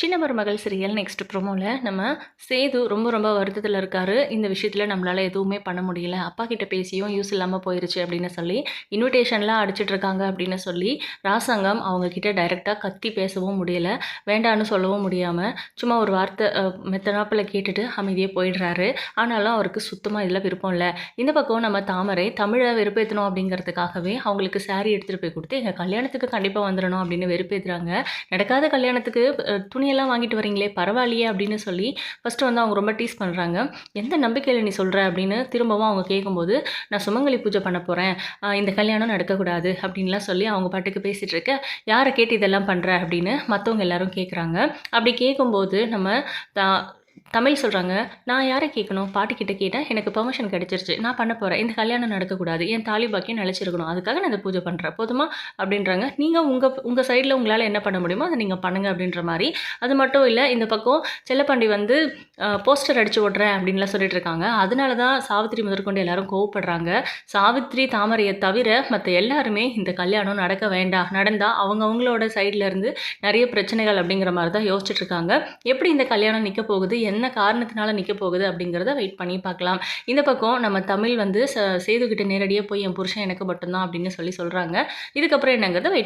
சின்ன மருமகள் serial next ப்ரோமோவில் நம்ம சேது ரொம்ப ரொம்ப வருத்தத்தில் இருக்காரு. இந்த விஷயத்தில் நம்மளால் எதுவுமே பண்ண முடியல. அப்பா கிட்ட பேசியும் யூஸ் இல்லாமல் போயிருச்சு அப்படின்னு சொல்லி இன்விடேஷன்லாம் அடிச்சிட்டு இருக்காங்க அப்படின்னு சொல்லி ராசாங்கம் அவங்க கிட்ட டைரெக்டாக கத்தி பேசவும் முடியல. வேண்டான்னு சொல்லவும் முடியாமல் சும்மா ஒரு வார்த்தை மெத்தனாப்பில் கேட்டுட்டு அமைதியே போயிடுறாரு. ஆனாலும் அவருக்கு சுத்தமாக இதில் விருப்பம் இல்லை. இந்த பக்கம் நம்ம தாமரை தமிழை வெறுப்பேற்றணும் அப்படிங்கிறதுக்காகவே அவங்களுக்கு saree எடுத்துகிட்டு போய் கொடுத்து எங்கள் கல்யாணத்துக்கு கண்டிப்பாக வந்துடணும் அப்படின்னு வெறுப்பேற்றுறாங்க நடக்காத கல்யாணத்துக்கு துணி எல்லாம் வாங்கிட்டு வரீங்களே பரவாயில்லையே அப்படின்னு சொல்லி ஃபஸ்ட்டு வந்து அவங்க ரொம்ப டீஸ் பண்ணுறாங்க எந்த நம்பிக்கையில் நீ சொல்கிற அப்படின்னு திரும்பவும் அவங்க கேட்கும்போது நான் சுமங்கலி பூஜை பண்ண போகிறேன் இந்த கல்யாணம் நடக்கக்கூடாது அப்படின்லாம் சொல்லி அவங்க பாட்டுக்கு பேசிகிட்டு இருக்க யாரை கேட்டு இதெல்லாம் பண்ணுற அப்படின்னு மற்றவங்க எல்லாரும் கேட்குறாங்க அப்படி கேட்கும்போது நம்ம தா தமிழ் சொல்கிறாங்க நான் யாரை கேட்கணும்? பாட்டிக்கிட்ட கேட்டேன் எனக்கு பெர்மிஷன் கிடச்சிருச்சு. நான் பண்ண போகிறேன் இந்த கல்யாணம் நடக்கக்கூடாது. என் தாலி பாக்கியம் நிலச்சிருக்கணும். அதுக்காக நான் இந்த பூஜை பண்ணுறேன் போதுமா? அப்படின்றாங்க. நீங்கள் உங்கள் உங்கள் சைடில் உங்களால் என்ன பண்ண முடியுமோ அதை நீங்கள் பண்ணுங்க. அப்படின்ற மாதிரி. அது மட்டும் இல்லை இந்த பக்கம் செல்லப்பாண்டி வந்து போஸ்டர் அடிச்சு ஓட்டுறேன் அப்படின்லாம் சொல்லிட்டு இருக்காங்க. அதனால தான் சாவித்திரி முதற்கொண்டு எல்லாரும் கோவப்படுறாங்க. சாவித்திரி தாமரையை தவிர மற்ற எல்லாருமே இந்த கல்யாணம் நடக்க வேண்டாம். நடந்தால் அவங்க அவங்களோட சைடுல இருந்து நிறைய பிரச்சனைகள் அப்படிங்கிற மாதிரி தான் யோசிச்சுட்டு இருக்காங்க. எப்படி இந்த கல்யாணம் நிற்க போகுது? என்ன காரணத்தினால நிற்க போகுது அப்படிங்கிறத வெயிட் பண்ணி பார்க்கலாம். இந்த பக்கம் நம்ம தமிழ் வந்து ச சேதுக்கிட்ட நேரடியாக போய் என் புருஷன் எனக்கு மட்டும்தான் அப்படின்னு சொல்லி சொல்கிறாங்க இதுக்கப்புறம் என்னங்கிறத வெயிட்